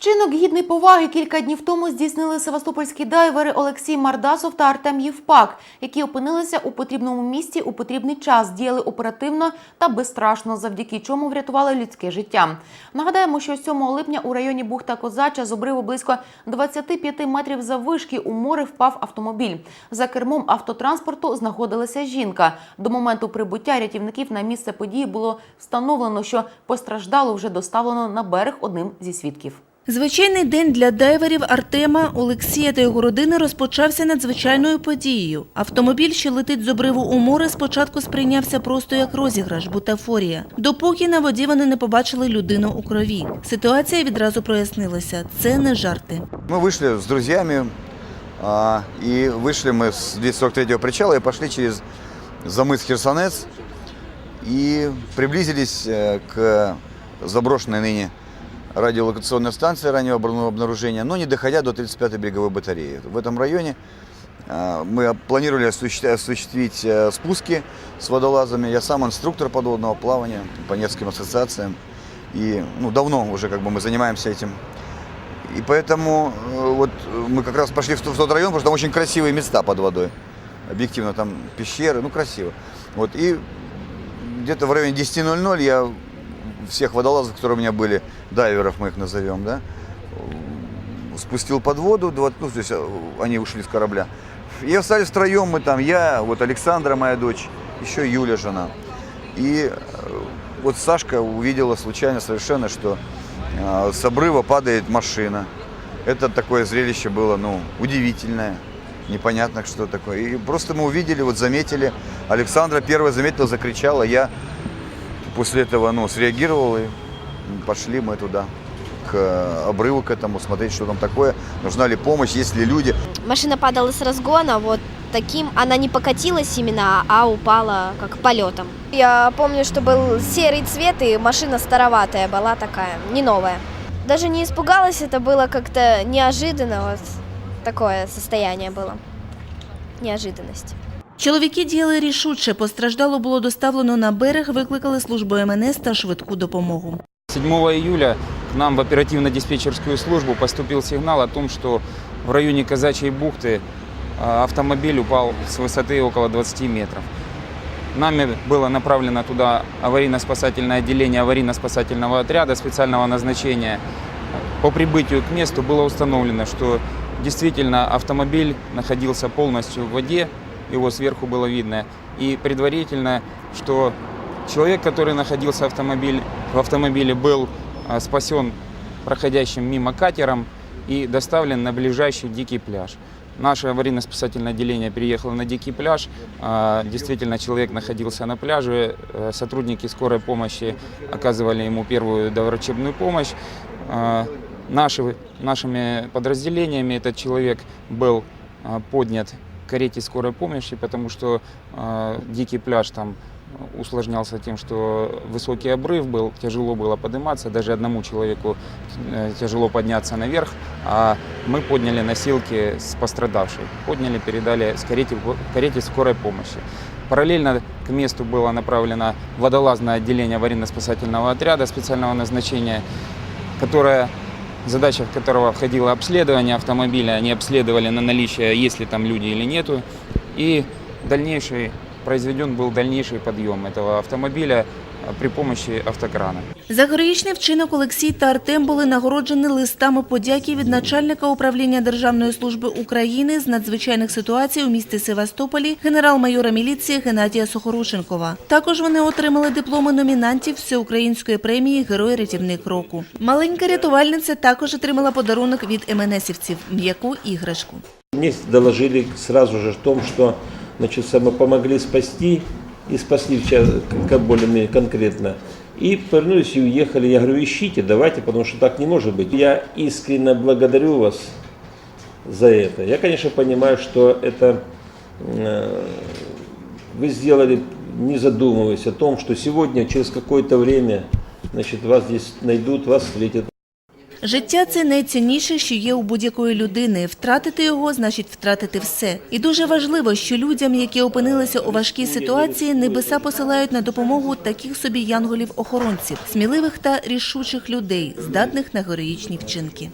Вчинок гідний поваги кілька днів тому здійснили севастопольські дайвери Олексій Мардасов та Артем Євпак, які опинилися у потрібному місці у потрібний час, діяли оперативно та безстрашно, завдяки чому врятували людське життя. Нагадаємо, що 7 липня у районі Бухта Козача з обриву близько 25 метрів заввишки у море впав автомобіль. За кермом автотранспорту знаходилася жінка. До моменту прибуття рятівників на місце події було встановлено, що постраждало вже доставлено на берег одним зі свідків. Звичайний день для дайверів Артема, Олексія та його родини розпочався надзвичайною подією. Автомобіль, що летить з обриву у море, спочатку сприйнявся просто як розіграш, бутафорія. Допоки на воді вони не побачили людину у крові. Ситуація відразу прояснилася. Це не жарти. Мы вышли с друзьями, а, и вышли мы с 243-го причала и пошли через замыс Херсонес и приблизились э, к заброшенной ныне радиолокационной станции раннего обнару- обнаружения, но не доходя до 35-й береговой батареи. В этом районе а, мы планировали осуществить, э, спуски с водолазами. Я сам инструктор подводного плавания по Невским ассоциациям. И ну, давно уже как бы мы занимаемся этим и поэтому э, вот э, мы как раз пошли в тот район, потому что там очень красивые места под водой. Объективно, там пещеры, ну красиво. Вот, и где-то в районе 10.00 я всех водолазов, которые у меня были, дайверов мы их назовем, да, спустил под воду, ну, то есть э, они ушли с корабля. И остались втроем мы там, я, вот Александра, моя дочь, еще Юля, жена. И э, вот Сашка увидела случайно совершенно, что э, с обрыва падает машина. Это такое зрелище было, ну, удивительное, непонятно, что такое. И просто мы увидели, вот заметили. Александра первая заметила, закричала. Я после этого, ну, среагировал и пошли мы туда, к э, обрыву к этому, смотреть, что там такое, нужна ли помощь, есть ли люди. Машина падала с разгона, вот таким, она не покатилась именно, а упала как полетом. Я помню, что был серый цвет, и машина староватая была такая, не новая. Даже не испугалась, это было как-то неожиданно, вот такое состояние было. Неожиданность. Чоловіки діяли рішуче. Постраждало було доставлено на берег, викликали службу МНС та швидку допомогу. 7 июля к нам в оперативно-диспетчерскую службу поступил сигнал о том, что в районе Казачьей бухты а, автомобиль упал с высоты около 20 метров. Нами было направлено туда аварийно-спасательное отделение аварийно-спасательного отряда специального назначения. По прибытию к месту было установлено, что действительно автомобиль находился полностью в воде, его сверху было видно. И предварительно, что человек, который находился автомобиль, в автомобиле, был а, спасен проходящим мимо катером и доставлен на ближайший дикий пляж. Наше аварийно-спасательное отделение переехало на дикий пляж. А, Действительно, человек находился на пляже. Э, Сотрудники скорой помощи оказывали ему первую доврачебную помощь. А, Наши, нашими подразделениями этот человек был поднят карете скорой помощи, потому что а, дикий пляж там усложнялся тем, что высокий обрыв был, тяжело было подниматься, даже одному человеку э, тяжело подняться наверх, а мы подняли носилки с пострадавшей, подняли, передали с карете, карете скорой помощи. Параллельно к месту было направлено водолазное отделение аварийно-спасательного отряда специального назначения, которое задача которого входила обследование автомобиля. Они обследовали на наличие, есть ли там люди или нету. И дальнейший, произведен был дальнейший подъем этого автомобиля при помощи автокрана. За героїчний вчинок Олексій та Артем були нагороджені листами подяки від начальника управління Державної служби України з надзвичайних ситуацій у місті Севастополі генерал-майора міліції Геннадія Сухорушенкова. Також вони отримали дипломи номінантів Всеукраїнської премії Герой рятівник року. Маленька рятувальниця також отримала подарунок від МНСівців – м'яку іграшку. Мне доложили сразу же о том, что значит, мы помогли спасти и спасли как более конкретно. И повернулись и уехали. Я говорю, ищите, давайте, потому что так не может быть. Я искренне благодарю вас за это. Я, конечно, понимаю, что это э, вы сделали, не задумываясь о том, что сегодня, через какое-то время, значит, вас здесь найдут, вас встретят. Життя це найцінніше, що є у будь-якої людини. Втратити його значить втратити все. І дуже важливо, що людям, які опинилися у важкій ситуації, небеса посилають на допомогу таких собі янголів-охоронців, сміливих та рішучих людей, здатних на героїчні вчинки.